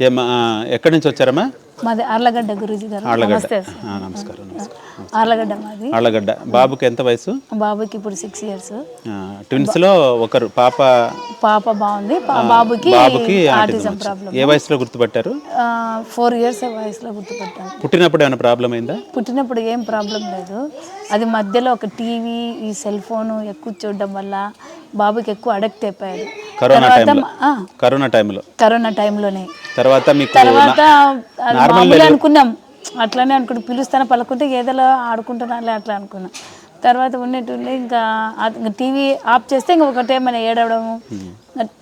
ఏమ్మా ఆ, ఎక్కడి నుంచి వచ్చారమ్మా? మాది ఆర్లగడ్డ గురూజీ గారు. ఆళ్ళగడ్డ నమస్తే. ఆ, నమస్కారం ఆర్లగడ్డ మాది. ఆళ్ళగడ్డ బాబుకి ఎంత వయసు? బాబుకి ఇప్పుడు సిక్స్ ఇయర్స్. ట్విన్స్లో ఒకరు పాప? పాప బాగుంది. బాబుకి బాబుకి ఆటిజం ప్రాబ్లం ఏ వయసులో గుర్తుపట్టారు? ఫోర్ ఇయర్స్ వయసులో గుర్తుపట్టాను. పుట్టినప్పుడు ఏమైనా ప్రాబ్లం అయిందా? పుట్టినప్పుడు ఏం ప్రాబ్లం లేదు. అది మధ్యలో ఒక టీవీ ఈ సెల్ ఫోన్ ఎక్కువ చూడడం వల్ల బాబుకి ఎక్కువ అడక్ట్ అయిపోయాడు కరోనా టైంలో కరోనా టైంలో కరోనా టైంలోనే తర్వాత మీకు తర్వాత మామూలు అనుకున్నాం. అట్లానే అనుకుంటు పిలుస్తానే పలుకుంటే ఏదోలా ఆడుకుంటున్నాలే అట్లా అనుకున్నాం. తర్వాత ఉన్నట్టుండి ఇంకా టీవీ ఆఫ్ చేస్తే ఇంకా ఒకటే మన ఏడవడము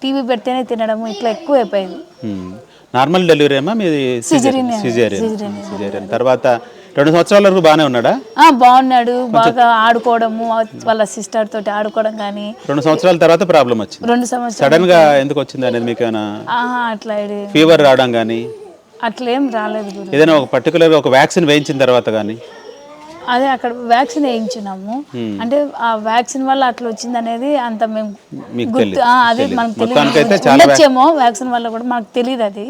టీవీ పెడితేనే తినడము ఇట్లా ఎక్కువ అయిపోయింది నార్మల్ డెలివరీ అమ్మా మీది. సిజేరియన్ సిజేరియన్ తర్వాత రెండు సంవత్సరాల వరకు బాగానే ఉన్నాడా? ఆ, బాగున్నాడు. బాగా ఆడుకోవడము వాళ్ళ సిస్టర్ తోటి ఆడుకోవడం కానీ. రెండు సంవత్సరాల తర్వాత ప్రాబ్లం వచ్చింది. రెండు సంవత్సరాలు సడన్గా ఎందుకు వచ్చింది అనేది మీకు అట్లా ఫీవర్ రావడం కానీ? అట్లేం రాలేదు ఏదైనా ఒక పర్టికులర్ ఒక వ్యాక్సిన్ వేయించిన తర్వాత కానీ? అదే అక్కడ వ్యాక్సిన్ వేయించినాము. అంటే ఆ వ్యాక్సిన్ వల్ల అట్లా వచ్చింది అనేది అంత మేము గుర్తు అదే మనకు తెలియదు ఉండొచ్చేమో వ్యాక్సిన్ వల్ల కూడా మనకు తెలియదు అది.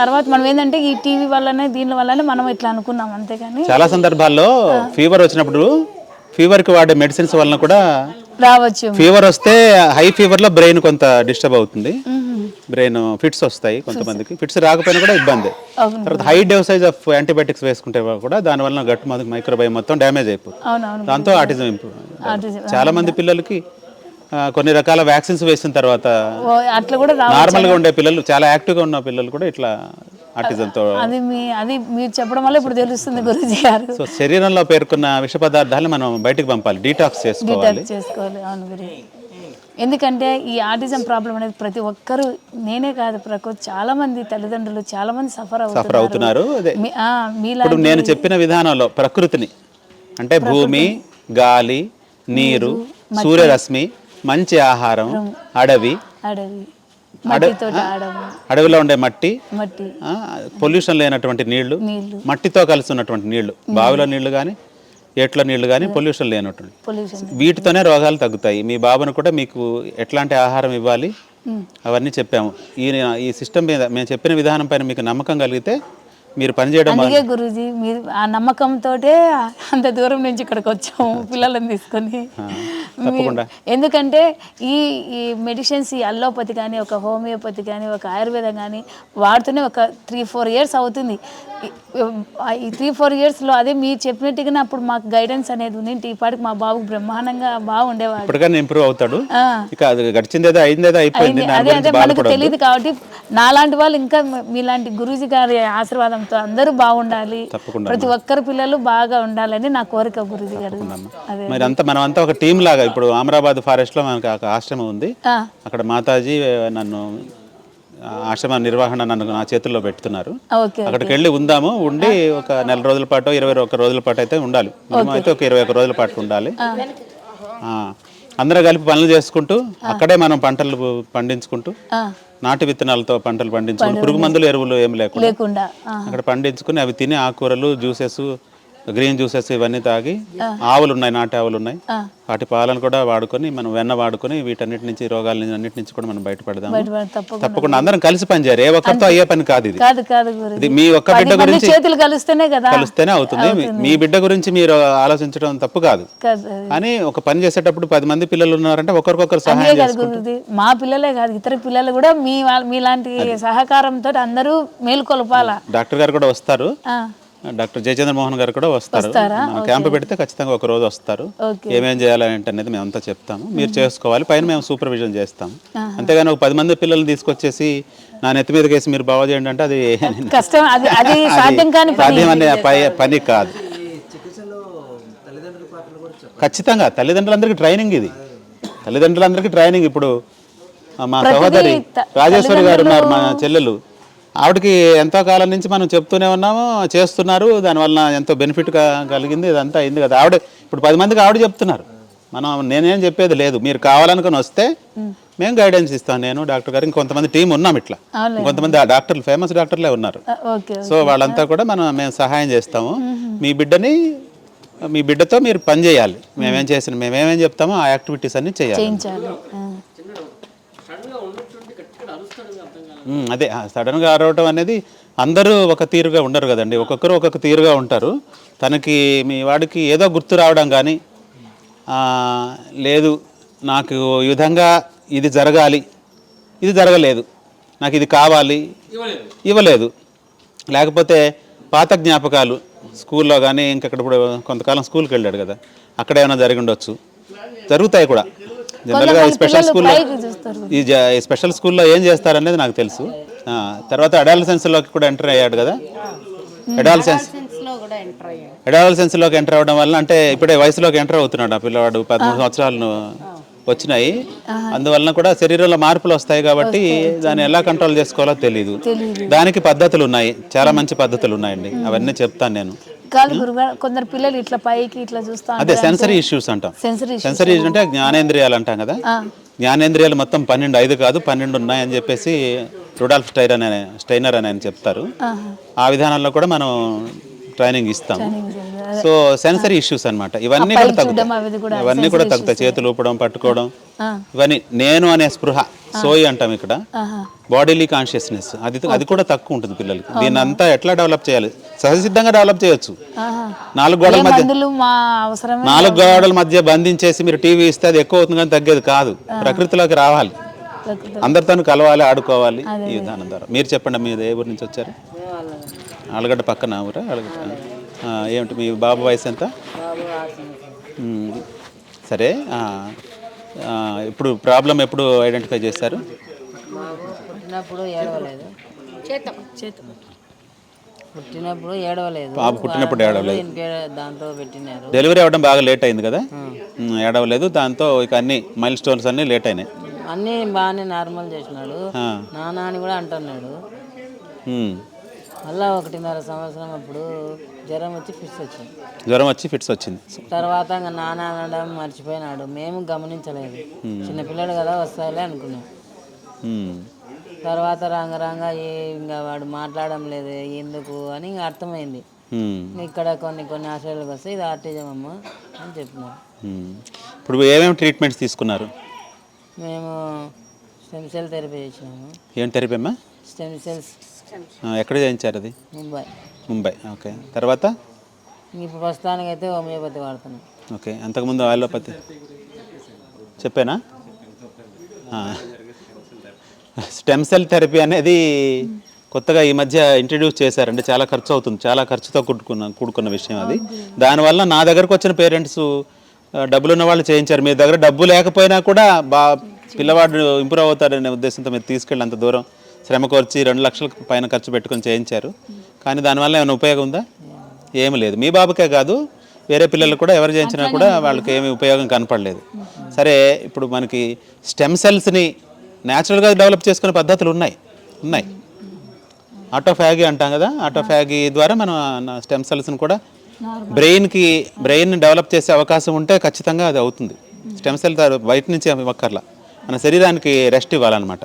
తర్వాత మనం ఏంటంటే ఈ టీవీ వల్లనే దీని వల్లనే మనం ఇట్లా అనుకున్నాం అంతేగాని చాలా సందర్భాల్లో ఫీవర్ వచ్చినప్పుడు ఫీవర్కి వాడే మెడిసిన్స్ వలన కూడా రావచ్చు ఫీవర్ వస్తే హై ఫీవర్లో బ్రెయిన్ కొంత డిస్టర్బ్ అవుతుంది. బ్రెయిన్ ఫిట్స్ వస్తాయి కొంతమందికి. ఫిట్స్ రాకపోయినా కూడా ఇబ్బంది. తర్వాత హై డోసైజ్ ఆఫ్ యాంటీబయాటిక్స్ వేసుకుంటే కూడా దానివల్ల గట్టు మంది మైక్రోబయం మొత్తం డ్యామేజ్ అయిపోతుంది. దాంతో ఆటిజం ఇంప్రూవ్. చాలా మంది పిల్లలకి కొన్ని రకాల వ్యాక్సిన్స్ వేసిన తర్వాత అట్లా కూడా రా నార్మల్గా ఉండే పిల్లలు చాలా యాక్టివ్గా ఉన్న పిల్లలు కూడా ఇట్లా ఆటిజంతో అది మీ అది మీరు చెప్పడం వల్ల ఇప్పుడు తెలుస్తుంది గురుజీ గారు. సో శరీరంలో పేర్కొన్న విష పదార్థాలను మనం బయటికి పంపాలి. డీటాక్స్ చేసుకోవాలి. చేసుకోవాలి. అవును ఎందుకంటే ఈ ఆటిజం ప్రాబ్లం అనేది ప్రతి ఒక్కరు నేనే కాదు ప్రకృతి చాలా మంది తల్లిదండ్రులు చాలా మంది సఫర్ సఫర్ అవుతున్నారు ఇప్పుడు నేను చెప్పిన విధానంలో ప్రకృతిని అంటే భూమి గాలి నీరు సూర్యరశ్మి మంచి ఆహారం అడవి. అడవి. అడవిలో ఉండే మట్టి మట్టి. పొల్యూషన్ లేనటువంటి నీళ్ళు నీళ్ళు. మట్టితో కలిసి ఉన్నటువంటి నీళ్ళు బావిలో నీళ్ళు కానీ ఏట్ల నీళ్ళు కానీ పొల్యూషన్ పొల్యూషన్ వీటితోనే రోగాలు తగ్గుతాయి. మీ బాబును కూడా మీకు ఎట్లాంటి ఆహారం ఇవ్వాలి? అవన్నీ చెప్పాము. ఈ ఈ సిస్టమ్ మీద మేము చెప్పిన విధానం పైన మీకు నమ్మకం కలిగితే మీరు పనిచేయడం అందుకే గురూజీ మీరు ఆ నమ్మకంతో అంత దూరం నుంచి ఇక్కడికి వచ్చాము పిల్లలను తీసుకొని. తప్పకుండా. ఎందుకంటే ఈ ఈ మెడిసిన్స్ ఈ అల్లోపతి కానీ ఒక హోమియోపతి కానీ ఒక ఆయుర్వేదం కానీ వాడుతూనే ఒక త్రీ ఫోర్ ఇయర్స్ అవుతుంది. ఈ- త్రీ ఫోర్ ఇయర్స్లో అదే మీరు చెప్పినట్టుగానే అప్పుడు మాకు గైడెన్స్ అనేది ఉంది. ఈ పాటికి మా బాబుకు బ్రహ్మాండంగా బాగుండేవాడు ఇప్పటికైనా ఇంప్రూవ్ అవుతాడు. ఇక గడిచిందేదో అయిందేదో అయిపోయింది. అదే అదే మనకు తెలియదు కాబట్టి నాలాంటి వాళ్ళు ఇంకా మీలాంటి గురూజీ గారి ఆశీర్వాదంతో అందరూ బాగుండాలి. ప్రతి ఒక్కరు పిల్లలు బాగా ఉండాలని నా కోరిక గురూజీ గారు. మరి అంతా మనం అంతా ఒక టీం లాగా ఇప్పుడు అమరాబాద్ ఫారెస్ట్లో మనకి ఒక ఆశ్రమం ఉంది. అక్కడ మాతాజీ నన్ను ఆశ్రమ నిర్వహణ నన్ను నా చేతుల్లో పెడుతున్నారు అక్కడికి వెళ్ళి ఉందాము ఉండి ఒక నెల రోజుల పాటు ఇరవై ఒక రోజుల పాటు అయితే ఉండాలి. మినిమం అయితే ఒక ఇరవై ఒక రోజుల పాటు ఉండాలి. అందరూ కలిపి పనులు చేసుకుంటూ అక్కడే మనం పంటలు పండించుకుంటూ నాటు విత్తనాలతో పంటలు పండించుకుంటూ పురుగు మందులు ఎరువులు ఏమి లేకుండా అక్కడ పండించుకుని అవి తిని ఆకుకూరలు జ్యూసెస్ గ్రీన్ జ్యూసెస్ ఇవన్నీ తాగి ఆవులు ఉన్నాయి నాటు ఆవులు ఉన్నాయి. వాటి పాలను కూడా వాడుకొని మనం వెన్న వాడుకొని వీటన్నిటి నుంచి రోగాల నుంచి అన్నిటి నుంచి కూడా మనం బయటపడదాం బయట పడ- తప్పకుండా. అందరం కలిసి పనిచేయాలి ఏ ఒక్కరితో అయ్యే పని కాదు ఇది. ఇది మీ ఒక్క బిడ్డ గురించి చేతులు కలిస్తేనే కదా కలిస్తేనే అవుతుంది. మీ- బిడ్డ గురించి మీరు ఆలోచించడం తప్పు కాదు. కానీ ఒక పని చేసేటప్పుడు పది మంది పిల్లలు ఉన్నారంటే ఒకరికొకరు సహాయం మా పిల్లలే కాదు ఇతర పిల్లలు కూడా మీ మీలాంటి సహకారంతో అందరూ మేలుకొల్పాలా? డాక్టర్ గారు కూడా వస్తారు. డాక్టర్ జయచంద్ర మోహన్ గారు కూడా వస్తారు. క్యాంప్ పెడితే ఖచ్చితంగా ఒక రోజు వస్తారు. ఏమేం చేయాలి ఏంటి అనేది మేము అంతా చెప్తాము. మీరు చేసుకోవాలి. పైన మేము సూపర్విజన్ చేస్తాము. అంతేగాని ఒక పది మంది పిల్లల్ని తీసుకొచ్చేసి నా నెత్తి మీద కేసి మీరు బాగా చేయండి అంటే అది కష్టం. అది అది సాధ్యం కాని పని. సాధ్యమనే పై- పని కాదు. ఖచ్చితంగా తల్లిదండ్రులందరికీ ట్రైనింగ్ ఇది. తల్లిదండ్రులందరికీ ట్రైనింగ్ ఇప్పుడు మా సహోదరి రాజేశ్వరి గారు ఉన్నారు మా చెల్లెలు. ఆవిడకి ఎంతో కాలం నుంచి మనం చెప్తూనే ఉన్నాము చేస్తున్నారు. దానివల్ల ఎంతో బెనిఫిట్ కలిగింది. ఇదంతా అయింది కదా. ఆవిడ ఇప్పుడు పది మందికి ఆవిడ చెప్తున్నారు. మనం నేనేం చెప్పేది లేదు. మీరు కావాలనుకుని వస్తే మేము గైడెన్స్ ఇస్తాం. నేను డాక్టర్ గారు ఇంకొంతమంది టీం ఉన్నాం ఇట్లా. ఇంకొంతమంది ఆ డాక్టర్లు ఫేమస్ డాక్టర్లే ఉన్నారు. సో వాళ్ళంతా కూడా మనం మేము సహాయం చేస్తాము. మీ బిడ్డని మీ బిడ్డతో మీరు పని చేయాలి. మేమేం చేసిన మేమేమేం చెప్తామో ఆ యాక్టివిటీస్ అన్ని చేయాలి. అదే సడన్గా అరవటం అనేది అందరూ ఒక తీరుగా ఉండరు కదండి. ఒక్కొక్కరు ఒక్కొక్క తీరుగా ఉంటారు. తనకి మీ వాడికి ఏదో గుర్తు రావడం కానీ లేదు నాకు ఈ విధంగా ఇది జరగాలి. ఇది జరగలేదు. నాకు ఇది కావాలి. ఇవ్వలేదు. లేకపోతే పాత జ్ఞాపకాలు స్కూల్లో కానీ ఇంకెక్కడ ఇప్పుడు కొంతకాలం స్కూల్కి వెళ్ళాడు కదా. అక్కడ ఏమైనా జరిగి ఉండొచ్చు. జరుగుతాయి కూడా. జనరల్గా ఈ స్పెషల్ స్కూల్లో ఈ స్పెషల్ స్కూల్లో ఏం చేస్తారనేది నాకు తెలుసు. ఆ, తర్వాత అడాలసెన్స్లోకి కూడా ఎంటర్ అయ్యాడు కదా? అడాలసెన్స్ అడాలసెన్స్లోకి ఎంటర్ అవ్వడం వల్ల అంటే ఇప్పుడే వయసులోకి ఎంటర్ అవుతున్నాడు ఆ పిల్లవాడు. పదమూడు సంవత్సరాలు వచ్చినాయి. అందువలన కూడా శరీరంలో మార్పులు వస్తాయి కాబట్టి దాన్ని ఎలా కంట్రోల్ చేసుకోవాలో తెలియదు దానికి పద్ధతులు ఉన్నాయి. చాలా మంచి పద్ధతులు ఉన్నాయండి. అవన్నీ చెప్తాను నేను. కాదు గురుగారు కొందరు పిల్లలు ఇట్లా పైకి ఇట్లా చూస్తా అదే సెన్సరీ ఇష్యూస్ అంటాం సెన్సరీ సెన్సరీ అంటే జ్ఞానేంద్రియాలు అంటాం కదా? జ్ఞానేంద్రియాలు మొత్తం పన్నెండు ఐదు కాదు పన్నెండు ఉన్నాయని చెప్పేసి రుడాల్ఫ్ స్టైర్ అనే స్టైనర్ అని ఆయన చెప్తారు. ఆ విధానంలో కూడా మనం ట్రైనింగ్ ఇస్తాం. సో సెన్సరీ ఇష్యూస్ అన్నమాట. ఇవన్నీ కూడా తగ్గుతాయి. ఇవన్నీ కూడా తగ్గుతాయి. చేతులు ఊపడం పట్టుకోవడం. ఇవన్నీ నేను అనే స్పృహ సోయి అంటాం ఇక్కడ. బాడీలీ కాన్షియస్నెస్ అది అది కూడా తక్కువ ఉంటుంది పిల్లలకి. దీన్ని అంతా ఎట్లా డెవలప్ చేయాలి? సహజసిద్ధంగా డెవలప్ చేయొచ్చు. నాలుగు గోడల మధ్య మందులు మా అవసరమే నాలుగు గోడల మధ్య బంధించేసి మీరు టీవీ ఇస్తే అది ఎక్కువ అవుతుంది కానీ తగ్గేది కాదు. ప్రకృతిలోకి రావాలి. అందరితో కలవాలి ఆడుకోవాలి ఈ విధానం ద్వారా. మీరు చెప్పండి మీరు ఏ ఊరు నుంచి వచ్చారు? ఆలగడ్డ పక్కన ఊరా? ఆలగడ్డ. ఏమిటి మీ బాబు వయసు ఎంత? సరే ఇప్పుడు ప్రాబ్లం ఎప్పుడు ఐడెంటిఫై చేశారు పుట్టినప్పుడు ఏడవలేదు. పుట్టినప్పుడు ఏడవలేదు. బాబు పుట్టినప్పుడు ఏడవలేదు. దాంతో పెట్టినారు. డెలివరీ అవ్వడం బాగా లేట్ అయింది కదా? ఏడవలేదు. దాంతో ఇక అన్ని మైల్ స్టోన్స్ అన్నీ లేట్ అయినాయి. అన్నీ బాగానే నార్మల్ చేసినాడు. నాన్న అని కూడా అంటున్నాడు. మళ్ళా ఒకటిన్నర సంవత్సరం అప్పుడు జ్వరం వచ్చి ఫిక్స్ వచ్చింది. జ్వరం వచ్చి ఫిట్స్ వచ్చింది. తర్వాత ఇంకా నాన్న అనడం మర్చిపోయినాడు. మేము గమనించలేదు. చిన్నపిల్లడు కదా వస్తాయిలే అనుకున్నాం. తర్వాత రాంగ రాంగ ఇంకా వాడు మాట్లాడడం లేదు ఎందుకు అని ఇంకా అర్థమైంది. ఇక్కడ కొన్ని కొన్ని ఆశయాలకు వస్తే ఇది ఆర్టిజం అమ్మ అని చెప్పినారు. ఇప్పుడు ఏమేమి ట్రీట్మెంట్స్ తీసుకున్నారు? మేము స్టెమ్ సెల్ థెరపీ చేసినాము. ఏం థెరపీ అమ్మా? స్టెమ్ సెల్స్ ఎక్కడ చేయించారు అది? ముంబై. ముంబై ఓకే. తర్వాత? ఇప్పుడు ప్రస్తుతానికి అయితే హోమియోపతి వాడుతున్నాం. ఓకే అంతకుముందు ఆలోపతి చెప్పానా? స్టెమ్ సెల్ థెరపీ అనేది కొత్తగా ఈ మధ్య ఇంట్రడ్యూస్ చేశారంటే చాలా ఖర్చు అవుతుంది చాలా ఖర్చుతో కూడుకున్న కూడుకున్న విషయం అది. దానివల్ల నా దగ్గరకు వచ్చిన పేరెంట్స్ డబ్బులు ఉన్న వాళ్ళు చేయించారు. మీ దగ్గర డబ్బు లేకపోయినా కూడా బా పిల్లవాడు ఇంప్రూవ్ అవుతాడనే ఉద్దేశంతో మీరు తీసుకెళ్ళి అంత దూరం శ్రమ కోర్చి రెండు లక్షల పైన ఖర్చు పెట్టుకొని చేయించారు. కానీ దానివల్ల ఏమైనా ఉపయోగం ఉందా? ఏమి లేదు. మీ బాబుకే కాదు వేరే పిల్లలు కూడా ఎవరు చేయించినా కూడా వాళ్ళకి ఏమి ఉపయోగం కనపడలేదు. సరే ఇప్పుడు మనకి స్టెమ్ సెల్స్ని న్యాచురల్గా డెవలప్ చేసుకునే పద్ధతులు ఉన్నాయి. ఉన్నాయి. ఆటోఫాగి అంటాం కదా ఆటోఫాగి ద్వారా మనం స్టెమ్ సెల్స్ని కూడా బ్రెయిన్కి బ్రెయిన్ డెవలప్ చేసే అవకాశం ఉంటే ఖచ్చితంగా అది అవుతుంది. స్టెమ్ సెల్ బయట నుంచి ఇవ్వక్కర్లా మన శరీరానికి రెస్ట్ ఇవ్వాలన్నమాట.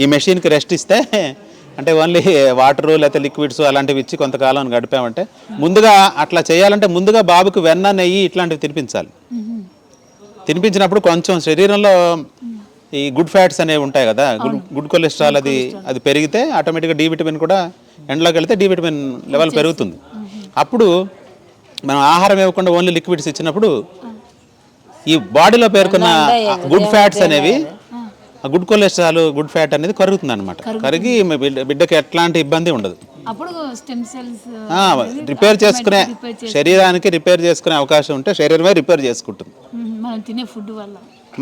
ఈ మెషిన్కి రెస్ట్ ఇస్తే అంటే ఓన్లీ వాటరు లేకపోతే లిక్విడ్స్ అలాంటివి ఇచ్చి కొంతకాలం గడిపామంటే ముందుగా అట్లా చేయాలంటే ముందుగా బాబుకి వెన్న నెయ్యి ఇట్లాంటివి తినిపించాలి. తినిపించినప్పుడు కొంచెం శరీరంలో ఈ గుడ్ ఫ్యాట్స్ అనేవి ఉంటాయి కదా గుడ్ గుడ్ కొలెస్ట్రాల్ అది అది పెరిగితే ఆటోమేటిక్గా డి విటమిన్ కూడా ఎండలోకి వెళ్తే డి విటమిన్ లెవెల్ పెరుగుతుంది. అప్పుడు మనం ఆహారం ఇవ్వకుండా ఓన్లీ లిక్విడ్స్ ఇచ్చినప్పుడు ఈ బాడీలో పేర్కొన్న గుడ్ ఫ్యాట్స్ అనేవి ఆ గుడ్ కొలెస్ట్రాల్ గుడ్ ఫ్యాట్ అనేది కరుగుతుంది. అనమాట కరిగి బిడ్డకి ఎట్లాంటి ఇబ్బంది ఉండదు. అప్పుడు స్టెమ్ సెల్స్ రిపేర్ చేసుకునే శరీరానికి రిపేర్ చేసుకునే అవకాశం ఉంటే శరీరమే రిపేర్ చేసుకుంటుంది. మనం తినే ఫుడ్ వల్ల.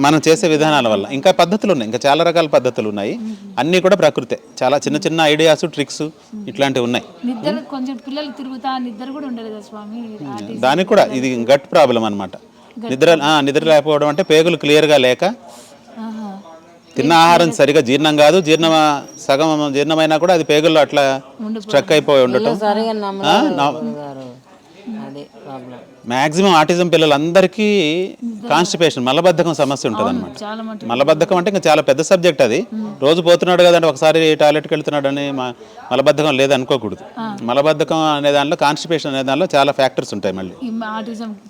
మనం చేసే విధానాల వల్ల. ఇంకా పద్ధతులు ఉన్నాయి. ఇంకా చాలా రకాల పద్ధతులు ఉన్నాయి. అన్నీ కూడా ప్రకృతే. చాలా చిన్న చిన్న ఐడియాస్ ట్రిక్స్ ఇట్లాంటివి ఉన్నాయి. నిద్ర కొంచెం పిల్లలు తిరుగుతా నిద్ర కూడా ఉండదు కదా స్వామి? ఆర్టిజం. దానికి కూడా ఇది గట్ ప్రాబ్లం అనమాట నిద్ర నిద్ర లేకపోవడం అంటే పేగులు క్లియర్గా లేక. తిన్న ఆహారం సరిగా జీర్ణం కాదు జీర్ణ సగం జీర్ణమైనా కూడా అది పేగుల్లో అట్లా స్ట్రక్ అయిపోయి ఉండటం. మ్యాక్సిమం ఆటిజం పిల్లలందరికీ కాన్స్టిపేషన్ మలబద్ధకం సమస్య ఉంటుంది అనమాట మలబద్ధకం అంటే ఇంకా చాలా పెద్ద సబ్జెక్ట్ అది. రోజు పోతున్నాడు కదంటే ఒకసారి టాయిలెట్కి వెళ్తున్నాడని మ- మలబద్ధకం లేదనుకోకూడదు. మలబద్ధకం అనే దాంట్లో కాన్స్టిపేషన్ అనే దాంట్లో చాలా ఫ్యాక్టర్స్ ఉంటాయి మళ్ళీ.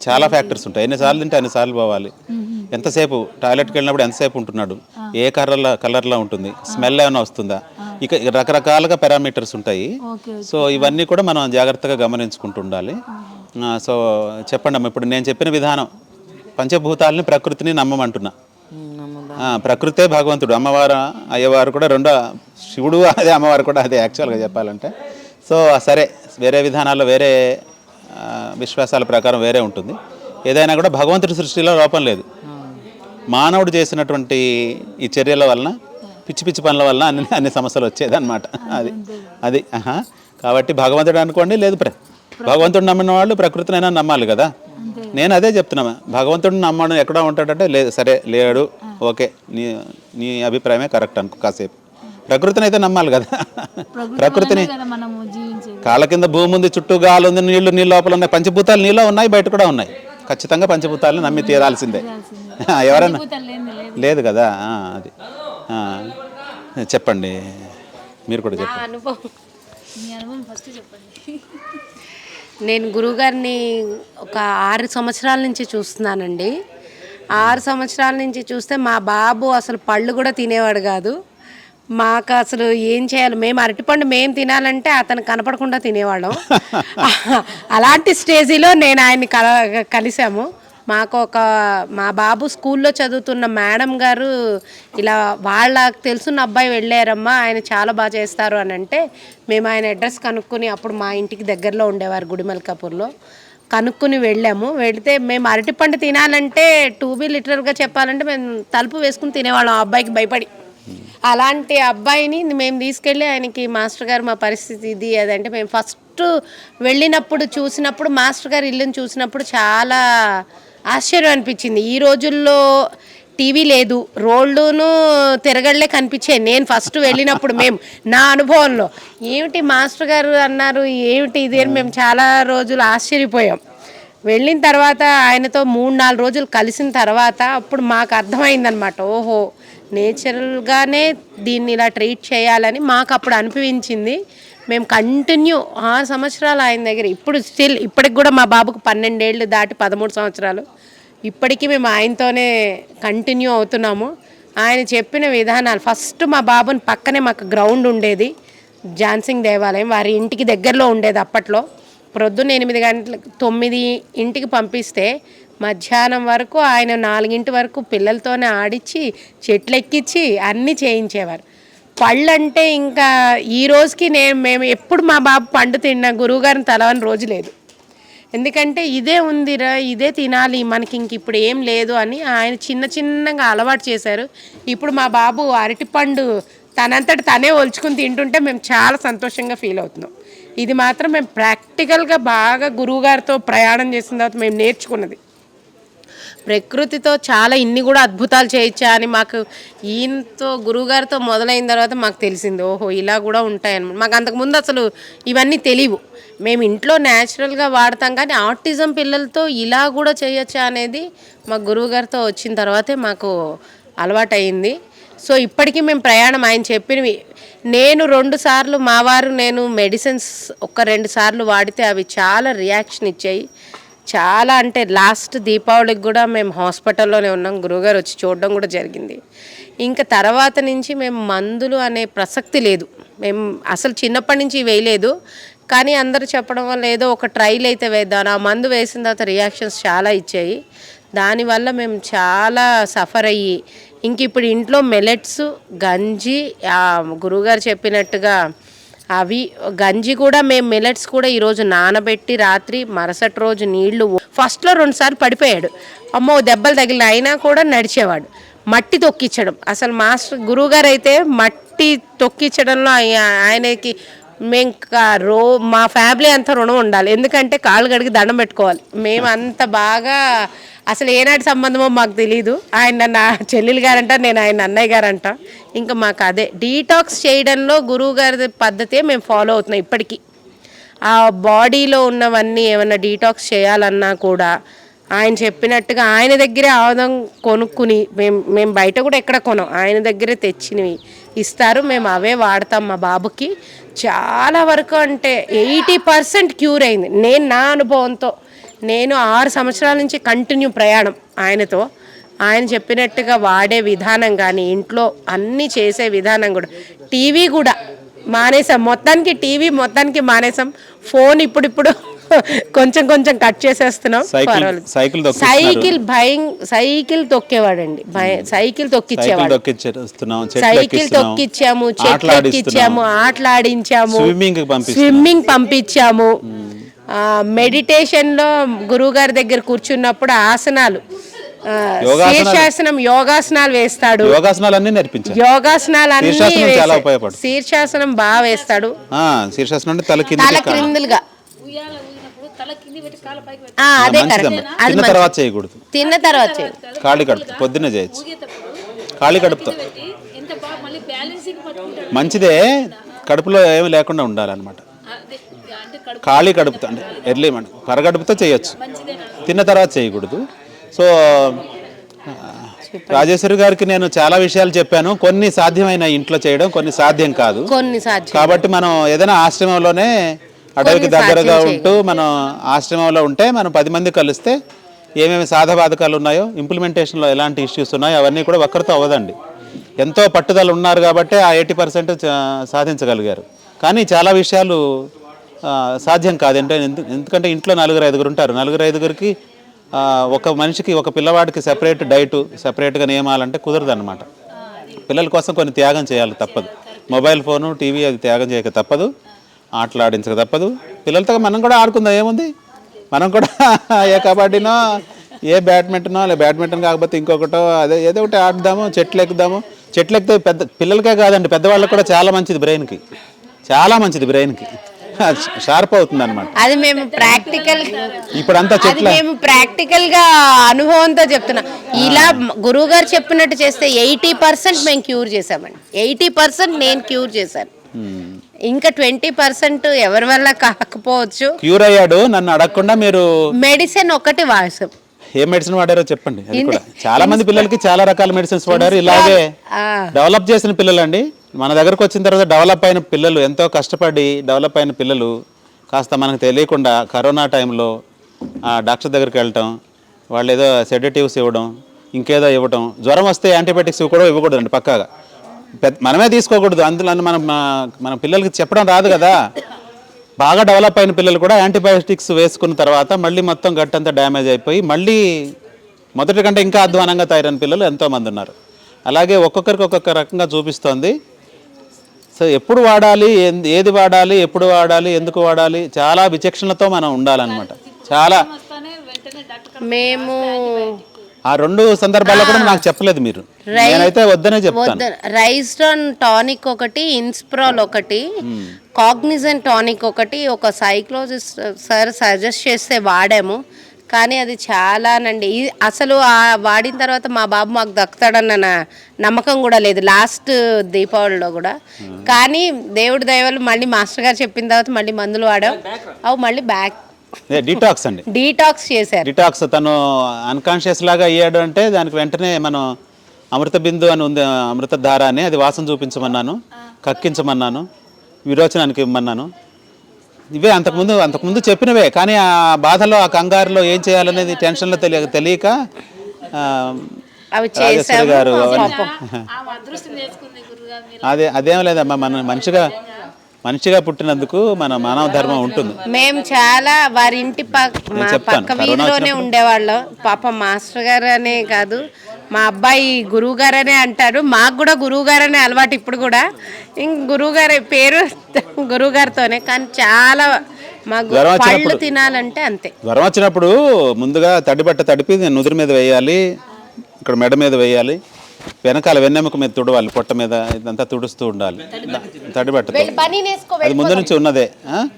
చాలా ఫ్యాక్టర్స్ ఉంటాయి. ఎన్నిసార్లు తింటే అన్నిసార్లు పోవాలి. ఎంతసేపు టాయిలెట్కి వెళ్ళినప్పుడు ఎంతసేపు ఉంటున్నాడు? ఏ కలర్లో కలర్లో ఉంటుంది? స్మెల్ ఏమైనా వస్తుందా? ఇక రకరకాలుగా పారామీటర్స్ ఉంటాయి. సో ఇవన్నీ కూడా మనం జాగ్రత్తగా గమనించుకుంటూ ఉండాలి. సో చెప్పండి అమ్మ ఇప్పుడు నేను చెప్పిన విధానం. పంచభూతాలని ప్రకృతిని నమ్మమంటున్నా. ప్రకృతే భగవంతుడు. అమ్మవారు అయ్యవారు కూడా రెండో శివుడు అదే అమ్మవారు కూడా అదే యాక్చువల్గా చెప్పాలంటే. సో సరే వేరే విధానాల్లో వేరే విశ్వాసాల ప్రకారం వేరే ఉంటుంది. ఏదైనా కూడా భగవంతుడి సృష్టిలో లోపం లేదు. మానవుడు చేసినటువంటి ఈ చర్యల వలన పిచ్చి పిచ్చి పనుల వలన అన్ని అన్ని సమస్యలు వచ్చేదన్నమాట. అది అది ఆహా. కాబట్టి భగవంతుడు అనుకోండి లేదు ప్ర భగవంతుడు నమ్మిన వాళ్ళు ప్రకృతినైనా నమ్మాలి కదా. నేను అదే చెప్తున్నా భగవంతుడిని నమ్మడం ఎక్కడ ఉంటాడంటే లేదు సరే లేడు ఓకే నీ నీ అభిప్రాయమే కరెక్ట్ అనుకో కాసేపు. ప్రకృతిని అయితే నమ్మాలి కదా. ప్రకృతిని కాళ్ళ కింద భూమి ఉంది చుట్టూ గాలి ఉంది నీళ్ళు నీళ్ళ లోపల ఉన్నాయి పంచభూతాలు నీలో ఉన్నాయి బయట కూడా ఉన్నాయి. ఖచ్చితంగా పంచభూతాలను నమ్మి తీరాల్సిందే. ఎవరన్నా లేదు. లేదు కదా? అది. ఆ, చెప్పండి. మీరు కూడా చెప్పండి. అనుభవం. మీ అనుభవం ఫస్ట్ చెప్పండి. నేను గురువుగారిని ఒక ఆరు సంవత్సరాల నుంచి చూస్తున్నానండి. ఆరు సంవత్సరాల నుంచి చూస్తే మా బాబు అసలు పళ్ళు కూడా తినేవాడు కాదు. మాకు అసలు ఏం చేయాలి? మేము అరటిపండు మేము తినాలంటే అతను కనపడకుండా తినేవాళ్ళం. అలాంటి స్టేజీలో నేను ఆయన్ని కల కలిసాము మాకు ఒక మా బాబు స్కూల్లో చదువుతున్న మేడం గారు ఇలా వాళ్ళకి తెలుసున్న అబ్బాయి వెళ్ళారమ్మా ఆయన చాలా బాగా చేస్తారు అని అంటే మేము ఆయన అడ్రస్ కనుక్కొని అప్పుడు మా ఇంటికి దగ్గరలో ఉండేవారు గుడిమల్కాపూర్లో. కనుక్కొని వెళ్ళాము. వెళితే మేము అరటిపండు తినాలంటే టూ బీ లిటరల్గా చెప్పాలంటే మేము తలుపు వేసుకుని తినేవాళ్ళం. ఆ అబ్బాయికి భయపడి. అలాంటి అబ్బాయిని మేము తీసుకెళ్ళి ఆయనకి మాస్టర్ గారు మా పరిస్థితి ఇది అదంటే మేము ఫస్ట్ వెళ్ళినప్పుడు చూసినప్పుడు మాస్టర్ గారు ఇల్లుని చూసినప్పుడు చాలా ఆశ్చర్యం అనిపించింది. ఈ రోజుల్లో టీవీ లేదు రోడ్లును తిరగళ్ళే కనిపించాయి. నేను ఫస్ట్ వెళ్ళినప్పుడు మేము నా అనుభవంలో. ఏమిటి మాస్టర్ గారు అన్నారు ఏమిటి ఇది అని మేము చాలా రోజులు ఆశ్చర్యపోయాం. వెళ్ళిన తర్వాత ఆయనతో మూడు నాలుగు రోజులు కలిసిన తర్వాత అప్పుడు మాకు అర్థమైందనమాట ఓహో నేచురల్గానే దీన్ని ఇలా ట్రీట్ చేయాలని మాకు అప్పుడు అనిపించింది. మేము కంటిన్యూ ఆరు సంవత్సరాలు ఆయన దగ్గర ఇప్పుడు స్టిల్ ఇప్పటికి కూడా మా బాబుకు పన్నెండేళ్ళు దాటి పదమూడు సంవత్సరాలు. ఇప్పటికీ మేము ఆయనతోనే కంటిన్యూ అవుతున్నాము. ఆయన చెప్పిన విధానాలు ఫస్ట్ మా బాబుని పక్కనే మాకు గ్రౌండ్ ఉండేది జాన్సింగ్ దేవాలయం. వారి ఇంటికి దగ్గరలో ఉండేది అప్పట్లో. ప్రొద్దున ఎనిమిది గంటలకు తొమ్మిది ఇంటికి పంపిస్తే మధ్యాహ్నం వరకు ఆయన నాలుగింటి వరకు పిల్లలతోనే ఆడిచ్చి చెట్లు ఎక్కించి అన్నీ చేయించేవారు. పళ్ళు అంటే ఇంకా ఈ రోజుకి నేను మేము ఎప్పుడు మా బాబు పండు తిన్నా గురువుగారిని తలవని రోజు లేదు. ఎందుకంటే ఇదే ఉందిరా ఇదే తినాలి మనకి ఇంక ఇప్పుడు ఏం లేదు అని ఆయన చిన్న చిన్నగా అలవాటు చేశారు. ఇప్పుడు మా బాబు అరటిపండు తనంతట తనే ఒలుచుకుని తింటుంటే మేము చాలా సంతోషంగా ఫీల్ అవుతున్నాం. ఇది మాత్రం మేము ప్రాక్టికల్గా బాగా గురువుగారితో ప్రయాణం చేసిన తర్వాత మేము నేర్చుకున్నది. ప్రకృతితో చాలా ఇన్ని కూడా అద్భుతాలు చేయొచ్చా అని మాకు ఈయనతో గురువుగారితో మొదలైన తర్వాత మాకు తెలిసింది. ఓహో ఇలా కూడా ఉంటాయన్నమాట. మాకు అంతకుముందు అసలు ఇవన్నీ తెలియవు. మేము ఇంట్లో న్యాచురల్గా వాడతాం కానీ ఆటిజం పిల్లలతో ఇలా కూడా చేయొచ్చా అనేది మా గురువుగారితో వచ్చిన తర్వాతే మాకు అలవాటయింది. సో ఇప్పటికీ మేము ప్రయాణం ఆయన చెప్పినవి. నేను రెండు సార్లు మా వారు నేను మెడిసిన్స్ ఒక రెండు సార్లు వాడితే అవి చాలా రియాక్షన్ ఇచ్చాయి. చాలా అంటే లాస్ట్ దీపావళికి కూడా మేము హాస్పిటల్లోనే ఉన్నాం. గురువుగారు వచ్చి చూడడం కూడా జరిగింది. ఇంకా తర్వాత నుంచి మేము మందులు అనే ప్రసక్తి లేదు. మేము అసలు చిన్నప్పటి నుంచి వేయలేదు. కానీ అందరూ చెప్పడం వల్ల ఏదో ఒక ట్రైల్ అయితే వేద్దాం. ఆ మందు వేసిన తర్వాత రియాక్షన్స్ చాలా ఇచ్చాయి. దానివల్ల మేము చాలా సఫర్ అయ్యి ఇంక ఇప్పుడు ఇంట్లో మెలెట్స్ గంజి గురువుగారు చెప్పినట్టుగా అవి గంజి కూడా మేము మిలెట్స్ కూడా ఈరోజు నానబెట్టి రాత్రి మరుసటి రోజు నీళ్ళు ఫస్ట్లో రెండుసార్లు పడిపోయాడు. అమ్మో దెబ్బలు తగిలిన అయినా కూడా నడిచేవాడు. మట్టి తొక్కించడం. అసలు మాస్టర్ గురువుగారు అయితే మట్టి తొక్కించడంలో ఆయనకి మేము రో మా ఫ్యామిలీ అంతా రుణం ఉండాలి. ఎందుకంటే కాళ్ళు కడిగి దండం పెట్టుకోవాలి. మేము అంత బాగా అసలు ఏనాటి సంబంధమో మాకు తెలియదు ఆయన నా చెల్లెలు గారంట నేను ఆయన అన్నయ్య గారంట. ఇంకా మాకు అదే. డీటాక్స్ చేయడంలో గురువు గారి పద్ధతే మేము ఫాలో అవుతున్నాం ఇప్పటికీ. ఆ బాడీలో ఉన్నవన్నీ ఏమైనా డీటాక్స్ చేయాలన్నా కూడా ఆయన చెప్పినట్టుగా ఆయన దగ్గరే ఆవదం కొనుక్కుని మేము మేము బయట కూడా ఎక్కడ కొనం. ఆయన దగ్గరే తెచ్చినవి. ఇస్తారు మేము అవే వాడతాం మా బాబుకి. చాలా వరకు అంటే ఎయిటీ పర్సెంట్ క్యూర్ అయింది. నేను నా అనుభవంతో నేను ఆరు సంవత్సరాల నుంచి కంటిన్యూ ప్రయాణం ఆయనతో. ఆయన చెప్పినట్టుగా వాడే విధానం కానీ ఇంట్లో అన్నీ చేసే విధానం కూడా. టీవీ కూడా మానేసాం మొత్తానికి టీవీ మొత్తానికి మానేసాం ఫోన్ ఇప్పుడిప్పుడు కొంచెం కొంచెం కట్ చేసేస్తున్నాం. సైకిల్-. సైకిల్ భయం సైకిల్ తొక్కేవాడండి. సైకిల్ తొక్కిచ్చేవాడు. సైకిల్ తొక్కిచ్చాము చెట్లు. ఎక్కిచ్చాము ఆటలాడించాము స్విమ్మింగ్ పంపించాము. మెడిటేషన్లో గురువు గారి దగ్గర కూర్చున్నప్పుడు ఆసనాలు. శీర్షాసనం యోగాసనాలు వేస్తాడు. యోగాసనాలు అన్ని నేర్పించారు యోగాసనాలు అన్ని శీర్షాసనం బాగా వేస్తాడు. శీర్షాసనం తల క్రిందులుగా. అదే కరెక్ట్. తిన్న మంచిది. తర్వాత చేయకూడదు. తిన్న తర్వాత. ఖాళీ కడుపు పొద్దున్నే చేయొచ్చు. ఖాళీ కడుపుతో. ఎంత బాగా మళ్ళీ బ్యాలెన్సింగ్ పట్టుకుంటాడు. మంచిదే కడుపులో ఏమి లేకుండా ఉండాలన్నమాట. అదే అంటే కడుపు ఖాళీ కడుపుతో అంటే ఎర్లీ మనం పరగడుపుతో చేయొచ్చు. తిన్న తర్వాత చేయకూడదు. సో రాజేశ్వరి గారికి నేను చాలా విషయాలు చెప్పాను. కొన్ని సాధ్యమైన ఇంట్లో చేయడం కొన్ని సాధ్యం కాదు. కొన్ని సాధ్యం. కాబట్టి మనం ఏదైనా ఆశ్రమంలోనే అడవికి దగ్గరగా ఉంటూ మనం ఆశ్రమంలో ఉంటే మనం పది మంది కలిస్తే ఏమేమి సాధబాధకాలు ఉన్నాయో ఇంప్లిమెంటేషన్లో ఎలాంటి ఇష్యూస్ ఉన్నాయో అవన్నీ కూడా ఒక్కరితో అవ్వదండి. ఎంతో పట్టుదల ఉన్నారు కాబట్టి ఆ ఎయిటీ పర్సెంట్ సాధించగలిగారు. కానీ చాలా విషయాలు సాధ్యం కాదు. అంటే ఎందు- ఎందుకంటే ఇంట్లో నలుగురు ఐదుగురు ఉంటారు. నలుగురు ఐదుగురికి ఒక మనిషికి ఒక పిల్లవాడికి సెపరేట్ డైట్ సెపరేట్గా నియమాలంటే కుదరదు అనమాట పిల్లల కోసం కొన్ని త్యాగం చేయాలి తప్పదు. మొబైల్ ఫోను టీవీ అది త్యాగం చేయక తప్పదు. ఆటలు ఆడించక తప్పదు. పిల్లలతో మనం కూడా ఆడుకుందాం ఏముంది? మనం కూడా ఏ కబడ్డీనో ఏ బ్యాడ్మింటనో లేదా బ్యాడ్మింటన్ కాకపోతే ఇంకొకటో అదే ఏదో ఒకటి ఆడుదాము చెట్లు ఎక్కుదాము. చెట్లు ఎక్కితే పెద్ద పిల్లలకే కాదండి పెద్దవాళ్ళకి కూడా చాలా మంచిది బ్రెయిన్కి. చాలా మంచిది బ్రెయిన్కి. షార్ప్ అవుతుంది అనమాట అది మేము ప్రాక్టికల్ ఇప్పుడు అంతా చెట్ల. మేము ప్రాక్టికల్గా అనుభవంతో చెప్తున్నాం. ఇలా గురువు గారు చెప్పినట్టు చేస్తే ఎయిటీ పర్సెంట్ మేము క్యూర్ చేసామండి ఎయిటీ పర్సెంట్ నేను క్యూర్ చేశాను. ఇంకా ట్వంటీ పర్సెంట్ ఎవరి వల్ల కాకపోవచ్చు. క్యూర్ అయ్యాడు. నన్ను అడగకుండా మీరు మెడిసిన్ ఒకటి వాసాం ఏ మెడిసిన్ వాడారో చెప్పండి. అది కూడా. చాలా మంది పిల్లలకి చాలా రకాల మెడిసిన్స్ వాడారు. ఇలాగే. డెవలప్ చేసిన పిల్లలండి. మన దగ్గరకు వచ్చిన తర్వాత డెవలప్ అయిన పిల్లలు ఎంతో కష్టపడి డెవలప్ అయిన పిల్లలు కాస్త మనకు తెలియకుండా కరోనా టైంలో ఆ డాక్టర్ దగ్గరికి వెళ్ళటం వాళ్ళు ఏదో సెడేటివ్స్ ఇవ్వడం ఇంకేదో ఇవ్వడం జ్వరం వస్తే యాంటీబయాటిక్స్ కూడా ఇవ్వకూడదండి పక్కాగా. మనమే తీసుకోకూడదు. అందులో మనం మన- మన పిల్లలకి చెప్పడం రాదు కదా. బాగా డెవలప్ అయిన పిల్లలు కూడా యాంటీబయాటిక్స్ వేసుకున్న తర్వాత మళ్ళీ మొత్తం గట్టంతా డ్యామేజ్ అయిపోయి మళ్ళీ మొదటి కంటే ఇంకా అధ్వానంగా తయారైన పిల్లలు ఎంతోమంది ఉన్నారు. అలాగే ఒక్కొక్కరికి ఒక్కొక్క రకంగా చూపిస్తోంది. సో ఎప్పుడు వాడాలి ఏది వాడాలి ఎప్పుడు వాడాలి ఎందుకు వాడాలి చాలా విచక్షణతో మనం ఉండాలన్నమాట. చాలా మేము ఆ రెండు సందర్భాల్లో కూడా నాకు చెప్పలేదు మీరు. నేనైతే వద్దనే చెప్తాను. రైస్డాన్ టానిక్ ఒకటి ఇన్స్ప్రాల్ ఒకటి కాగ్నిజన్ టానిక్ ఒకటి ఒక సైక్లోజిస్ట్ సార్ సజెస్ట్ చేస్తే వాడాము. కానీ అది చాలానండి. అసలు ఆ వాడిన తర్వాత మా బాబు మాకు దక్కుతాడన్న నా- నమ్మకం కూడా లేదు లాస్ట్ దీపావళిలో కూడా. కానీ దేవుడి దయవల్ల మళ్ళీ మాస్టర్ గారు చెప్పిన తర్వాత మళ్ళీ మందులు వాడాం. అవి మళ్ళీ బ్యాక్ డిటాక్స్ అండి. డీటాక్స్ చేశారు. డిటాక్స్ తను అన్కాన్షియస్ లాగా అయ్యాడు అంటే దానికి వెంటనే మనం అమృత బిందు అని ఉంది అమృత ధార అని అది వాసన చూపించమన్నాను కక్కించమన్నాను విరోచనానికి ఇమ్మన్నాను ఇవే అంతకుముందు అంతకుముందు చెప్పినవే. కానీ ఆ బాధలో ఆ కంగారులో ఏం చేయాలనేది టెన్షన్లో తెలియ తెలియక చేసాము గారు అదే అదేం లేదమ్మా మన మనిషిగా మనిషిగా పుట్టినందుకు మన మానవ ధర్మం ఉంటుంది. మేము చాలా వారి ఇంటి పక్క వీధిలోనే ఉండేవాళ్ళం. పాప మాస్టర్ గారు అనే కాదు మా అబ్బాయి గురువు గారనే అంటారు మాకు కూడా గురువు గారనే అలవాటు ఇప్పుడు కూడా. ఇంక గురువు గారి పేరు గురువు గారితోనే కానీ చాలా మాకు పళ్ళు తినాలంటే అంతే. జ్వరం వచ్చినప్పుడు ముందుగా తడిబట్ట తడిపి నుదురు మీద వేయాలి ఇక్కడ మెడ మీద వేయాలి. వెనకాల వెన్నెముక మీద తుడవాలి పొట్ట మీద ఇదంతా తుడుస్తూ ఉండాలి. తడిబట్టతో అది ముందు నుంచి ఉన్నదే ఆ?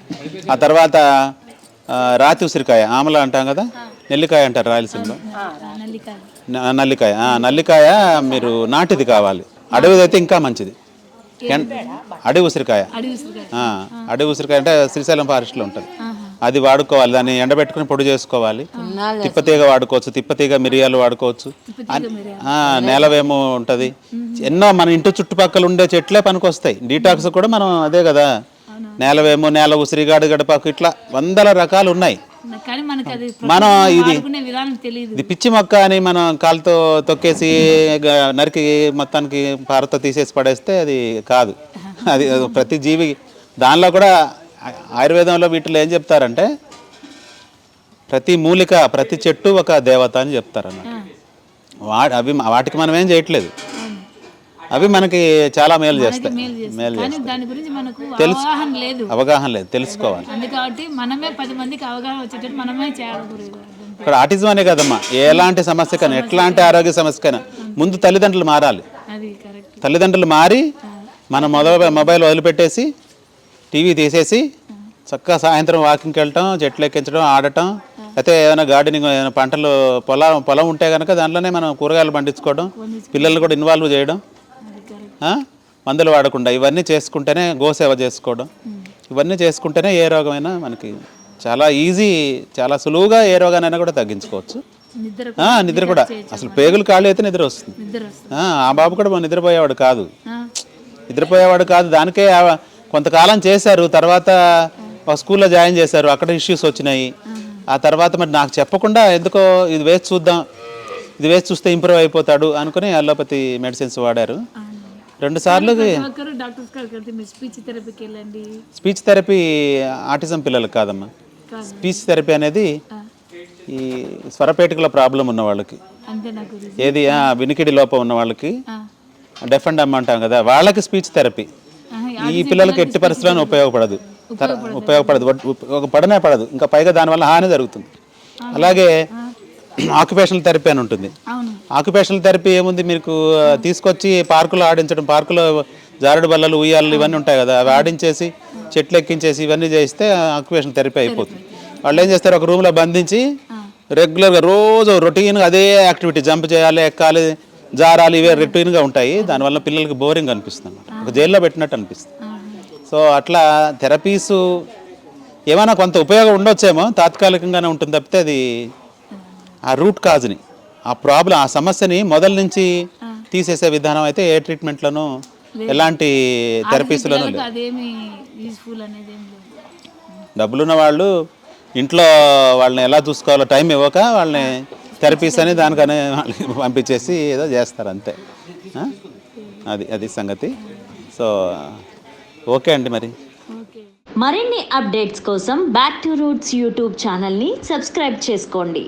ఆ తర్వాత ఆ, రాతి ఉసిరికాయ ఆమల అంటాం కదా? నెల్లికాయ అంటారు రాయలసీమలో. నల్లికాయ. ఆ, నల్లికాయ మీరు నాటిది కావాలి. అడవిది అయితే ఇంకా మంచిది. ఎన్- అడవి ఉసిరికాయ. అడిగి ఉసిరికాయ. ఆ, అడవి ఉసిరికాయ అంటే శ్రీశైలం ఫారెస్ట్లో ఉంటుంది. అది వాడుకోవాలి. దాన్ని ఎండబెట్టుకుని పొడి చేసుకోవాలి. తిప్పతీగ వాడుకోవచ్చు తిప్పతీగ మిరియాలు వాడుకోవచ్చు. నేలవేమో ఉంటుంది. ఎన్నో మన ఇంటి చుట్టుపక్కల ఉండే చెట్లే పనికొస్తాయి. డీటాక్స్ కూడా మనం అదే కదా. నేలవేమో నేల ఉసిరి గాడి గడపాకు ఇట్లా వందల రకాలు ఉన్నాయి. మనం ఇది ఇది పిచ్చి మొక్క అని మనం కాలుతో తొక్కేసి నరికి మొత్తానికి పారతో తీసేసి పడేస్తే అది కాదు. అది ప్రతి జీవి దానిలో కూడా ఆయుర్వేదంలో వీటిలో ఏం చెప్తారంటే ప్రతి మూలిక ప్రతి చెట్టు ఒక దేవత అని చెప్తారన్నమాట. వా అవి వాటికి మనం ఏం చేయట్లేదు. అవి మనకి చాలా మేలు చేస్తాయి. మేలు చేస్తాయి. తెలుసు. అవగాహన లేదు. తెలుసుకోవాలి. ఇక్కడ ఆటిజం అనే కదమ్మా. ఎలాంటి సమస్యకైనా ఎట్లాంటి ఆరోగ్య సమస్యకైనా ముందు తల్లిదండ్రులు మారాలి. తల్లిదండ్రులు మారి మన మొదలు మొబైల్ వదిలిపెట్టేసి టీవీ తీసేసి చక్కగా సాయంత్రం వాకింగ్కి వెళ్ళటం చెట్లు ఎక్కించడం ఆడటం అయితే ఏమైనా గార్డెనింగ్ ఏమైనా పంటలు పొలం పొలం ఉంటే కనుక దాంట్లోనే మనం కూరగాయలు పండించుకోవడం పిల్లల్ని కూడా ఇన్వాల్వ్ చేయడం? మందులు వాడకుండా ఇవన్నీ చేసుకుంటేనే గోసేవ చేసుకోవడం ఇవన్నీ చేసుకుంటేనే ఏ రోగమైనా మనకి చాలా ఈజీ చాలా సులువుగా ఏ రోగానైనా కూడా తగ్గించుకోవచ్చు. నిద్ర కూడా అసలు పేగులు ఖాళీ అయితే నిద్ర వస్తుంది. ఆ, బాబు కూడా నిద్రపోయేవాడు కాదు. నిద్రపోయేవాడు కాదు దానికే కొంతకాలం చేశారు తర్వాత ఒక స్కూల్లో జాయిన్ చేశారు అక్కడ ఇష్యూస్ వచ్చినాయి. ఆ తర్వాత మరి నాకు చెప్పకుండా ఎందుకో ఇది వేసి చూద్దాం ఇది వేసి చూస్తే ఇంప్రూవ్ అయిపోతాడు అనుకుని అలోపతి మెడిసిన్స్ వాడారు. రెండు సార్లు స్పీచ్ థెరపీ ఆటిజం పిల్లలకు కాదమ్మా. కాదు. స్పీచ్ థెరపీ అనేది ఈ స్వరపేటికల ప్రాబ్లం ఉన్న వాళ్ళకి. ఏది? ఆ, వినికిడి లోపం ఉన్న వాళ్ళకి. ఆ, డెఫ్ అండ్ అమ్ అంటాం కదా వాళ్ళకి స్పీచ్ థెరపీ ఈ పిల్లలకి ఎట్టి పరిస్థితుల్లో ఉపయోగపడదు. ఉపయోగపడదు. ఒక పడనే పడదు. ఇంకా పైగా దానివల్ల హాని జరుగుతుంది. అలాగే ఆక్యుపేషనల్ థెరపీ అని ఉంటుంది. ఆక్యుపేషనల్ థెరపీ ఏముంది? మీకు తీసుకొచ్చి పార్కులో ఆడించడం పార్కులో జారుడు బల్లలు ఉయ్యాలు ఇవన్నీ ఉంటాయి కదా అవి ఆడించేసి చెట్లు ఎక్కించేసి ఇవన్నీ చేస్తే ఆక్యుపేషనల్ థెరపీ అయిపోతుంది. వాళ్ళు ఏం చేస్తారు? ఒక రూమ్లో బంధించి రెగ్యులర్గా రోజు రొటీన్గా అదే యాక్టివిటీ జంప్ చేయాలి ఎక్కాలి జారాలి ఇవే రొటీన్గా ఉంటాయి. దానివల్ల పిల్లలకి బోరింగ్ అనిపిస్తుంది అన్నమాట ఒక జైల్లో పెట్టినట్టు అనిపిస్తుంది. సో అట్లా థెరపీసు ఏమైనా కొంత ఉపయోగం ఉండొచ్చేమో తాత్కాలికంగానే ఉంటుంది తప్పితే అది ఆ రూట్ కాజ్ని ఆ ప్రాబ్లం ఆ సమస్యని మొదల నుంచి తీసేసే విధానం అయితే ఏ ట్రీట్మెంట్లోనూ ఎలాంటి థెరపీస్లోనూ డబ్బులున్న వాళ్ళు ఇంట్లో వాళ్ళని ఎలా చూసుకోవాలో టైం ఇవ్వక వాళ్ళని థెరపీస్ అని దానికనే వాళ్ళకి పంపించేసి ఏదో చేస్తారు అంతే. అది అది సంగతి. సో ఓకే అండి మరి. మరిన్ని అప్డేట్స్ కోసం బ్యాక్ టు రూట్స్ యూట్యూబ్ ఛానల్ని సబ్స్క్రైబ్ చేసుకోండి.